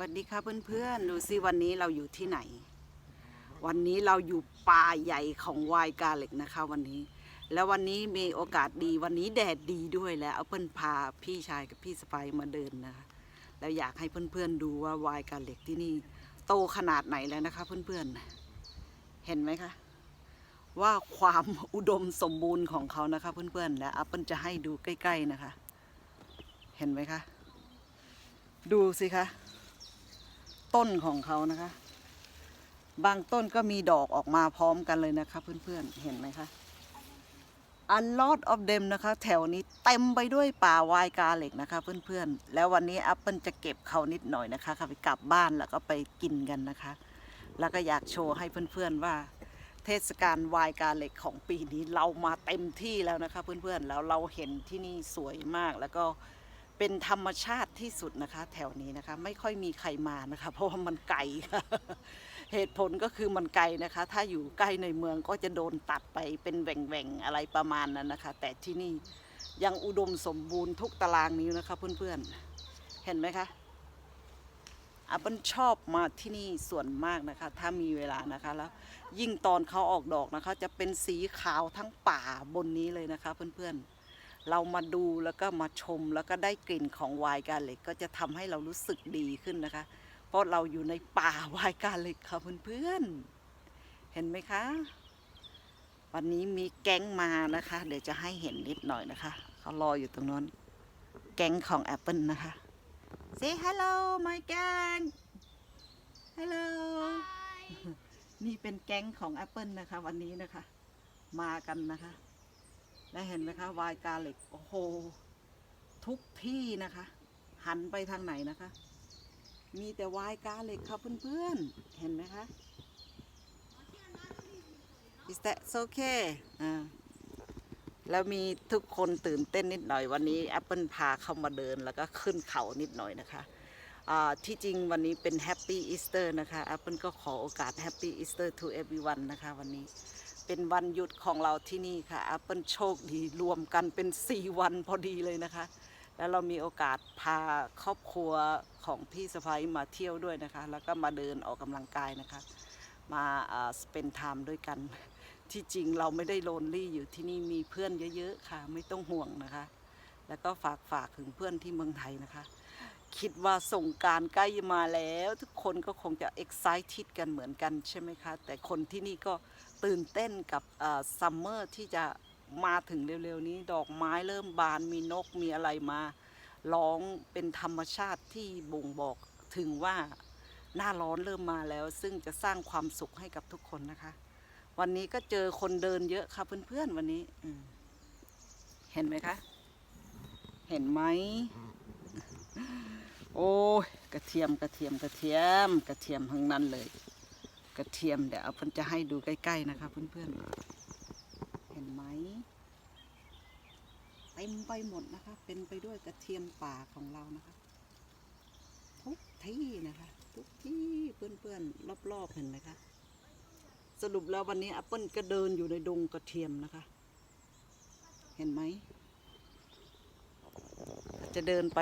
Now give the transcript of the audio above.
วัสดีค่ะเพื่อนๆ ดูซิวันนี้เราอยู่ที่ไหน วันนี้เราอยู่ป่าใหญ่ของวายกาเล็กนะคะวันนี้ แล้ววันนี้มีโอกาสดีวันนี้แดดดีด้วยแล้วเอาเปิ้ลพาพี่ชายกับพี่สไปมาเดินนะคะแล้วอยากให้เพื่อนๆดูว่าวายกาเล็กที่นี่โตขนาดไหนแล้วนะคะเพื่อนๆ เห็นไหมคะว่าความอุดมสมบูรณ์ของเขานะคะเพื่อนๆ และอัปเปิลจะให้ดูใกล้ ๆนะคะ เห็นไหมคะ ดูสิคะ ต้นของเขานะคะ บางต้นก็มีดอกออกมาพร้อมกันเลยนะคะเพื่อนๆเห็นไหมคะ A lot of them นะคะ แถวนี้เต็มไปด้วยป่าวายกาเหล็กนะคะ เพื่อนๆ แล้ววันนี้แอปเปิลจะเก็บเขานิดหน่อยนะคะค่ะไปกลับบ้านแล้วก็ไปกินกันนะคะ แล้วก็อยากโชว์ให้เพื่อนๆว่า เทศกาลวายกาเหล็กของปีนี้เรามาเต็มที่แล้วนะคะ เพื่อนๆแล้วเราเห็นที่นี่สวยมากแล้วก็ เป็นธรรมชาติที่สุดนะคะ แถวนี้นะคะ ไม่ค่อยมีใครมานะคะ เพราะว่ามันไกลค่ะ เหตุผลก็คือมันไกลนะคะ ถ้าอยู่ใกล้ในเมืองก็จะโดนตัดไปเป็นแหว่งๆอะไรประมาณนั้นนะคะ แต่ที่นี่ยังอุดมสมบูรณ์ทุกตารางนิ้วนะคะ เพื่อนๆ เห็นไหมคะอาเปิ้ลชอบมาที่นี่ส่วนมากนะคะ ถ้ามีเวลานะคะแล้วยิ่งตอนเขาออกดอกนะคะ จะเป็นสีขาวทั้งป่าบนนี้เลยนะคะ เพื่อนๆ เรามาดูแล้วก็มาชมแล้วก็ได้กลิ่นของไวน์กาเล็กก็จะทำให้เรารู้สึกดีขึ้นนะคะ เพราะเราอยู่ในป่าไวน์กาเล็กค่ะเพื่อนๆเห็นไหมคะวันนี้มีแก๊งมานะคะ เดี๋ยวจะให้เห็นนิดหน่อยนะคะ เขารออยู่ตรงนั้น แก๊งของแอปเปิลนะคะ Say hello my gang hello นี่เป็นแก๊งของ Apple นะคะ วันนี้นะคะ มากันนะคะ และเห็นไหมคะวายกาเหล็กโอ้โห ทุกที่นะคะ หันไปทางไหนนะคะ มีแต่วายกาเหล็กค่ะเพื่อนๆ เห็นไหมคะ Is that okay อ่าแล้วมีทุกคนตื่นเต้นนิดหน่อยวันนี้ Apple พาเข้ามาเดินแล้วก็ขึ้นเขานิดหน่อยนะคะอ่าที่จริงวันนี้เป็นแฮปปี้อีสเตอร์นะคะ Apple ก็ขอโอกาสแฮปปี้อีสเตอร์ to everyone นะคะวันนี้ เป็นวันหยุดของเราที่นี่ค่ะ Apple โชคดีรวมกันเป็น 4 วันพอดีเลยนะคะ แล้วเรามีโอกาสพาครอบครัวของพี่สะพ้ยมาเที่ยวด้วยนะคะ แล้วก็มาเดินออกกำลังกายนะคะ มาสเปนไทม์ด้วยกัน ที่จริงเราไม่ได้โลนลี่อยู่ที่นี่มีเพื่อนเยอะๆค่ะ ไม่ต้องห่วงนะคะ แล้วก็ฝากฝากถึงเพื่อนที่เมืองไทยนะคะ คิดว่าส่งการใกล้มาแล้ว ทุกคนก็คงจะ excited กันเหมือนกันใช่ไหมคะ แต่คนที่นี่ก็ตื่นเต้นกับซัมเมอร์ที่จะมาถึงเร็วๆนี้ ดอกไม้เริ่มบานมีนกมีอะไรมาร้องเป็นธรรมชาติที่บ่งบอกถึงว่าหน้าร้อนเริ่มมาแล้ว ซึ่งจะสร้างความสุขให้กับทุกคนนะคะ วันนี้ก็เจอคนเดินเยอะค่ะเพื่อนๆวันนี้เห็นไหมคะ เห็นไหม โอ้ยกระเทียมกระเทียมกระเทียม กระเทียมทั้งนั้นเลย กระเทียมเดี๋ยวเอาเพิ่นจะให้ดูใกล้ๆนะคะเพื่อนๆเห็นไหมเต็มไปหมดนะคะ เป็นไปด้วยกระเทียมป่าของเรานะคะ ทุกที่นะคะ ทุกที่เพื่อนๆรอบๆเห็นไหมคะสรุปแล้ววันนี้แอปเปิลก็เดินอยู่ในดงกระเทียมนะคะ เห็นไหมจะเดินไป